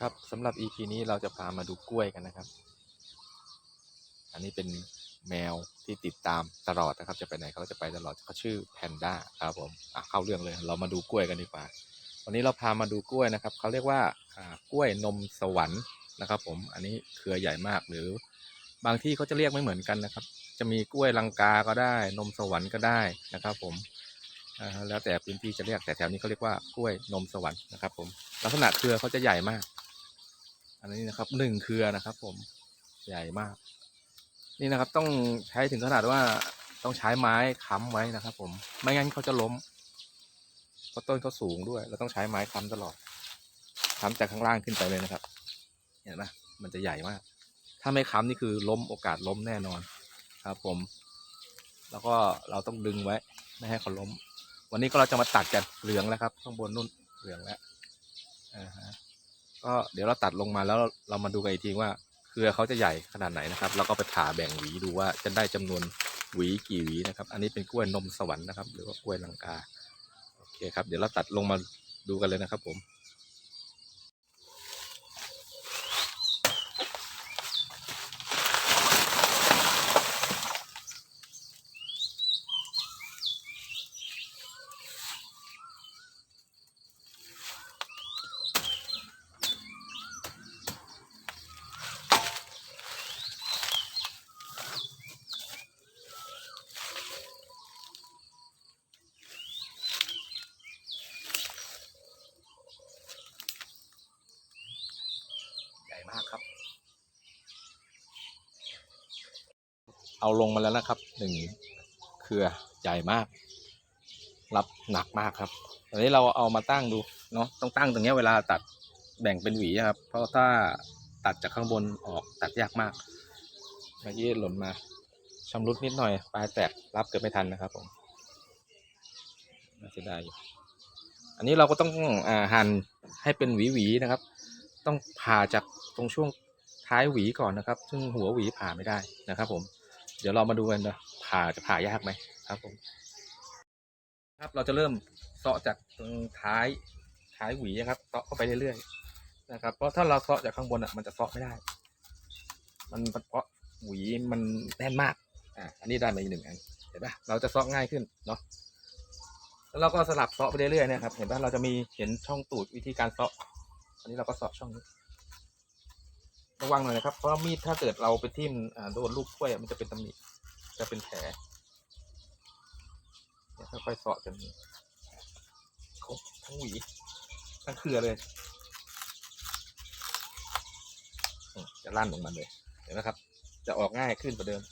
ครับสำหรับ EP นี้เราจะพามาดูกล้วยกันนะครับ อันนี้เป็นแมวที่ติดตามตลอดนะครับ จะไปไหนเขาก็จะไปตลอดเขาชื่อแพนด้าครับผมอะเข้าเรื่องเลย เรามาดูกล้วยกันดีกว่า วันนี้เราพามาดูกล้วยนะครับเขาเรียกว่าอ่ากล้วยนมสวรรค์นะครับ ผมอันนี้เครือใหญ่มากหรือบางที่เขาจะเรียกไม่เหมือนกันนะครับ จะมีกล้วยลังกาก็ได้ นมสวรรค์ก็ได้นะครับ ผมอ่าแล้วแต่พื้นที่จะเรียกแต่แถวนี้เขาเรียกว่ากล้วยนมสวรรค์นะครับ ผมลักษณะเครือเขาจะใหญ่มาก อันนี้นะครับหนึ่งเครือนะครับ ผมใหญ่มาก นี่นะครับต้องใช้ถึงขนาดว่าต้องใช้ไม้ค้ำไว้นะครับ ผมไม่งั้นเขาจะล้มเพราะต้นเขาสูงด้วย เราต้องใช้ไม้ค้ำตลอดค้ำจากข้างล่างขึ้นไปเลยนะครับเห็นไหมมันจะใหญ่มาก ถ้าไม่ค้ำนี่คือล้มโอกาสล้มแน่นอนครับ ผม แล้วก็เราต้องดึงไว้ ไม่ให้เขาล้ม วันนี้ก็เราจะมาตัดกันเหลืองแล้วครับ ข้างบนนู่นเหลืองแล้วอ่าฮะ ก็เดี๋ยวเราตัดลงมาแล้วเรามาดูกันอีกทีว่าเครือเขาจะใหญ่ขนาดไหนนะครับ แล้วก็ไปผ่าแบ่งหวีดูว่าจะได้จำนวนหวีกี่หวีนะครับ อันนี้เป็นกล้วยนมสวรรค์นะครับ หรือว่ากล้วยลังกา โอเคครับ เดี๋ยวเราตัดลงมาดูกันเลยนะครับผม เอาลงมาแล้วนะครับหนึ่งเครือใหญ่มาก รับหนักมากครับตอนนี้เราเอามาตั้งดูเนาะต้องตั้งตรงนี้เวลาตัดแบ่งเป็นหวีอะครับ เพราะถ้าตัดจากข้างบนออกตัดยากมากเมื่อกี้หล่นมาชำรุดนิดหน่อยปลายแตกรับเกือบไม่ทันนะครับผมน่าจะได้อยู่อันนี้เราก็ต้องอหั่นให้เป็นหวีๆนะครับ ต้องผ่าจากตรงช่วงท้ายหวีก่อนนะครับ ซึ่งหัวหวีผ่าไม่ได้นะครับผม เดี๋ยวเรามาดูกันนะผ่าจะผ่ายากไหมครับผม ครับเราจะเริ่มเสาะจากตรงท้ายท้ายหวีนะครับเสาะเข้าไปเรื่อยๆนะครับ เพราะถ้าเราเสาะจากข้างบนอะมันจะเสาะไม่ได้ มันเพราะหวีมันแน่นมากอ่าอันนี้ได้มาอีกหนึ่งอันเห็นปะเราจะเสาะง่ายขึ้นเนาะแล้วเราก็สลับเสาะไปเรื่อยๆนะครับ เห็นปะเราจะมีเห็นช่องตูดวิธีการเสาะอันนี้เราก็เสาะช่องนี้ ระวังหน่อยนะครับ เพราะมีดถ้าเกิดเราไปทิ่มโดนลูกกล้วยมันจะเป็นตำหนิจะเป็นแผลค่อยๆเสาะจนครบทั้งหวีทั้งเครือเลยจะลั่นลงมาเลยเห็นไหมครับ จะออกง่ายขึ้นกว่าเดิม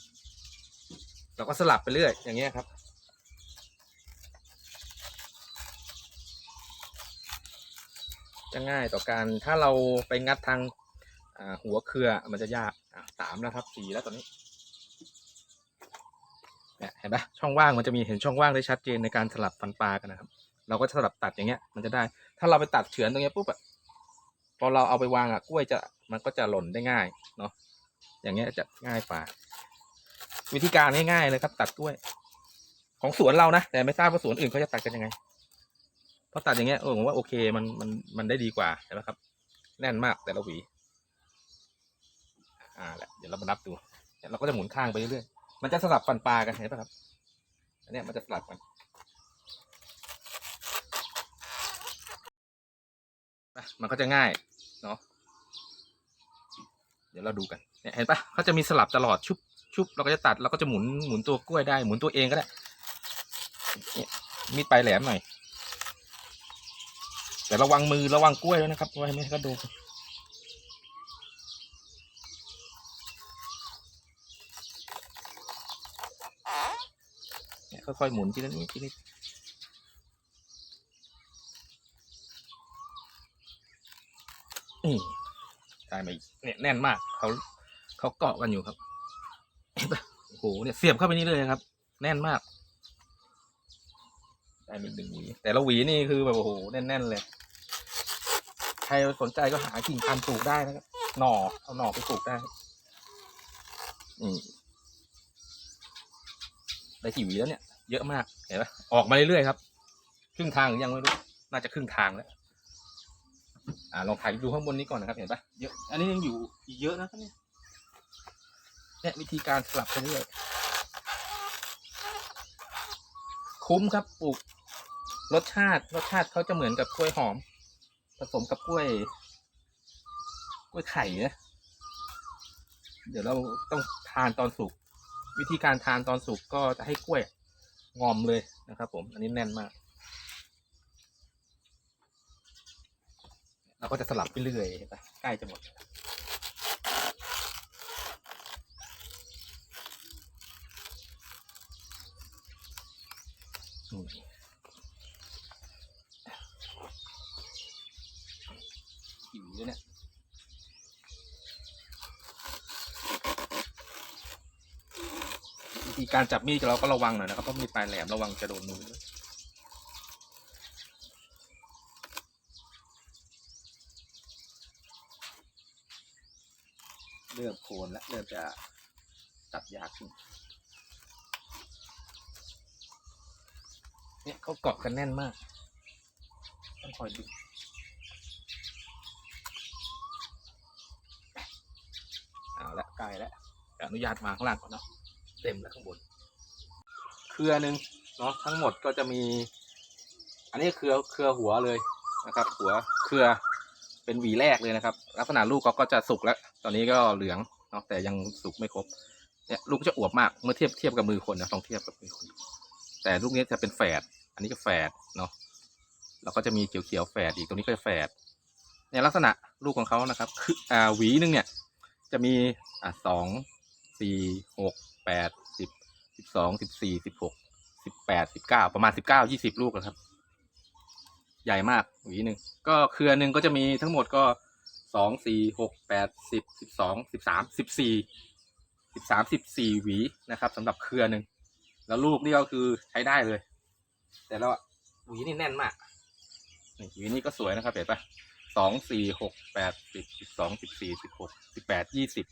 เราก็สลับไปเรื่อยอย่างเงี้ยครับจะง่ายต่อการถ้าเราไปงัดทาง หัวเครือมันจะยากสามแล้วครับสี่แล้วตอนนี้เห็นปะช่องว่างมันจะมีเห็นช่องว่างได้ชัดเจนในการสลับฟันปลากันนะครับ เราก็สลับตัดอย่างเงี้ย มันจะได้ ถ้าเราไปตัดเฉือนตรงเนี้ยปุ๊บอะพอเราเอาไปวางอะกล้วยจะมันก็จะหล่นได้ง่ายเนาะอย่างเงี้ยจะง่ายกว่าวิธีการง่ายๆเลยครับ ตัดกล้วย ของสวนเรานะแต่ไม่ทราบว่าสวนอื่นเขาจะตัดกันยังไงพอตัดอย่างเงี้ยเออผมว่าโอเคมันมันมันได้ดีกว่าเห็นไหมครับ แน่นมากแต่ละหวี อ่าแหละเดี๋ยวเรามานับดูเดี๋ยวเราก็จะหมุนข้างไปเรื่อยๆมันจะสลับฟันปลากันเห็นปะครับ อันนี้มันจะสลับกันมันก็จะง่ายเนาะเดี๋ยวเราดูกันเนี่ยเห็นปะเขาจะมีสลับตลอดชุบชุบเราก็จะตัดเราก็จะหมุนหมุนตัวกล้วยได้หมุนตัวเองก็ได้มีดปลายแหลมหน่อยแต่ระวังมือระวังกล้วยด้วยนะครับไว้ไม่ให้เขาโดนเนี่ย ค่อยๆหมุนทีละนิดทีละนิดนี่ได้มาอีกเนี่ยแน่นมากเขาเขาเกาะกันอยู่ครับเห็นปะโอ้โหเนี่ยเสียบเข้าไปนี่เลยครับ แน่นมากได้มาอีกหนึ่งหวี แต่ละหวีนี่คือแบบโอ้โหแน่นๆเลยใครสนใจก็หากิ่งพันธุ์ปลูกได้นะครับหน่อเอาหน่อไปปลูกได้นี่ได้กี่หวีแล้วเนี่ย เยอะมากเห็นไหมออกมาเรื่อยๆครับ ครึ่งทางหรือยังไม่รู้ น่าจะครึ่งทางแล้วอ่าลองถ่ายดูข้างบนนี้ก่อนนะครับ เห็นปะเยอะ อันนี้ยังอยู่อีกเยอะนะครับเนี่ยเนี่ยวิธีการสลับไปเรื่อยคุ้มครับปลูกรสชาติรสชาติเขาจะเหมือนกับกล้วยหอม ผสมกับกล้วย กล้วยไข่นะเดี๋ยวเราต้องทานตอนสุกวิธีการทานตอนสุกก็จะให้กล้วย งอมเลยนะครับ ผม อันนี้แน่นมาก เราก็จะสลับไปเรื่อยเห็นปะใกล้จะหมดอืมหิวเลยเนี่ย ธีการจับมีดเราก็ระวังหน่อยนะครับเพราะมีดปลายแหลมระวังจะโดนมือเริ่มโคนแล้วเริ่มจะตัดยากขึ้นเนี่ยเขาเกาะกันแน่นมาก ต้องคอยดูเอาละใกล้แล้วอนุญาตมาข้างล่างก่อนเนาะ เต็มแล้วข้างบน เครือหนึ่งเนาะทั้งหมดก็จะมี อันนี้เครือเครือหัวเลยนะครับ หัวเครือเป็นหวีแรกเลยนะครับ ลักษณะลูกเขาก็จะสุกแล้ว ตอนนี้ก็เหลืองเนาะแต่ยังสุกไม่ครบเนี่ยลูกจะอวบมากเมื่อเทียบเทียบกับมือคนนะต้องเทียบกับมือคน แต่ลูกนี้จะเป็นแฝดอันนี้ก็แฝดเนาะแล้วก็จะมีเขียวเขียวๆแฝดอีกตรงนี้ก็แฝดเนี่ยลักษณะลูกของเขานะครับ คืออ่าหวีหนึงเนี่ย จะมีอ่าสองสี่หก แปดสิบสิบสองสิบสี่สิบหกสิบแปดสิบเก้าประมาณสิบเก้ายี่สิบลูกนะครับ ใหญ่มากหวีหนึ่งก็เครือหนึ่งก็จะมีทั้งหมดก็สองสี่หกแปดสิบสิบสองสิบสามสิบสี่สิบสามสิบสี่หวีนะครับสำหรับเครือหนึ่งแล้วลูกนี่ก็คือใช้ได้เลย แต่แล้วหวีนี่แน่นมากนี่หวีนี่ก็สวยนะครับเห็นปะสองสี่หกแปดสิบสิบสองสิบสี่สิบหกสิบแปดยี่สิบ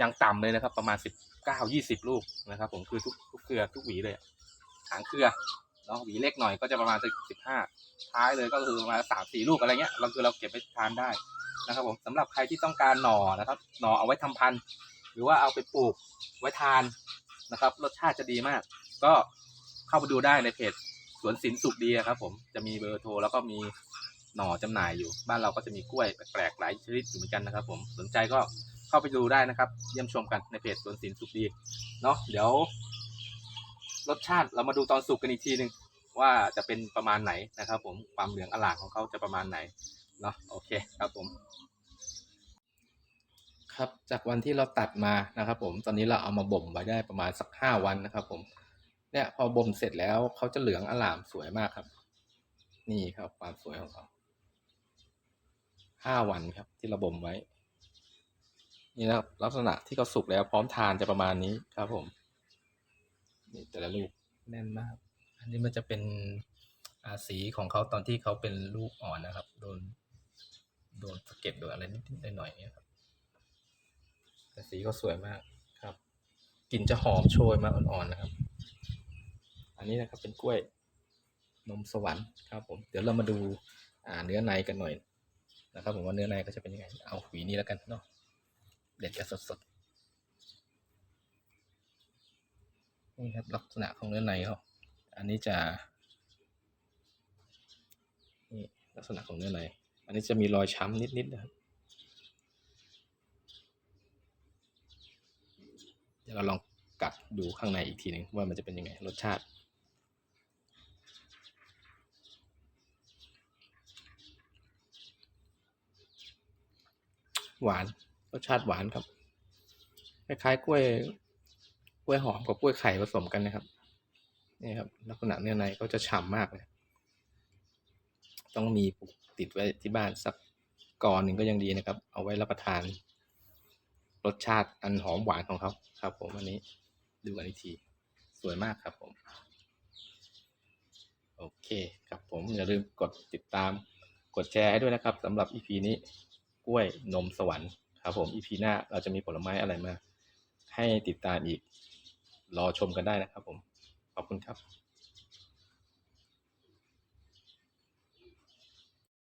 ยังต่ำเลยนะครับ ประมาณสิบเก้ายี่สิบลูกนะครับ ผมคือทุกทุกเครือทุกหวีเลยหางเครือเนาะหวีเล็กหน่อยก็จะประมาณสิบห้าท้ายเลยก็คือประมาณสามสี่ลูกอะไรเงี้ยเราคือเราเก็บไปทานได้นะครับ ผมสำหรับใครที่ต้องการหน่อนะครับ หน่อเอาไว้ทำพันธุ์ หรือว่าเอาไปปลูกไว้ทานนะครับ รสชาติจะดีมาก ก็เข้าไปดูได้ในเพจสวนสินสุขดีครับ ผมจะมีเบอร์โทรแล้วก็มีหน่อจำหน่ายอยู่ บ้านเราก็จะมีกล้วยแปลกๆหลายชนิดอยู่เหมือนกันนะครับ ผมสนใจก็ เข้าไปดูได้นะครับ เยี่ยมชมกันในเพจสวนสินสุขดีเนาะเดี๋ยว รสชาติเรามาดูตอนสุกกันอีกทีหนึ่งว่าจะเป็นประมาณไหนนะครับ ผมความเหลืองอลามของเขาจะประมาณไหนเนาะโอเคครับผม ครับจากวันที่เราตัดมานะครับ ผมตอนนี้เราเอามาบ่มไว้ได้ประมาณสักห้าวันนะครับ ผม เนี่ยพอบ่มเสร็จแล้วเขาจะเหลืองอลามสวยมากครับ นี่ครับความสวยของเขาห้าวันครับ ที่เราบ่มไว้ นี่นะครับลักษณะที่เขาสุกแล้วพร้อมทานจะประมาณนี้ครับผมนี่แต่ละลูกแน่นมาก อันนี้มันจะเป็นอาสีของเขาตอนที่เขาเป็นลูกอ่อนนะครับ โดน โดนสะเก็ดโดนอะไรนิดๆหน่อยๆเนี่ยครับ แต่สีก็สวยมากครับกลิ่นจะหอมโชยมาอ่อนๆนะครับ อันนี้นะครับเป็นกล้วยนมสวรรค์ครับผม เดี๋ยวเรามาดูอ่าเนื้อในกันหน่อยนะครับ ผมว่าเนื้อในก็จะเป็นยังไง เอาหวีนี้แล้วกันเนาะ เด็ดกันสดๆนี่ครับลักษณะของเนื้อในเขาอันนี้จะนี่ลักษณะของเนื้อใน อันนี้จะมีรอยช้ำนิดๆนะครับเดี๋ยวเราลองกัดดูข้างในอีกทีหนึ่งว่ามันจะเป็นยังไงรสชาติหวาน รสชาติหวานครับ คล้ายๆกล้วย กล้วยหอมกับกล้วยไข่ผสมกันนะครับ นี่ครับ ลักษณะเนื้อในก็จะฉ่ำมากเลย ต้องมีปลูกติดไว้ที่บ้านสักกอนหนึ่งก็ยังดีนะครับ เอาไว้รับประทาน รสชาติอันหอมหวานของเขาครับ ผมอันนี้ดูกันอีกที สวยมากครับผม โอเคครับผมอย่าลืมกดติดตามกดแชร์ให้ด้วยนะครับสำหรับ EP นี้กล้วยนมสวรรค์ ครับผม EP หน้าเราจะมีผลไม้อะไรมา ให้ติดตามอีก รอชมกันได้นะครับผม ขอบคุณครับ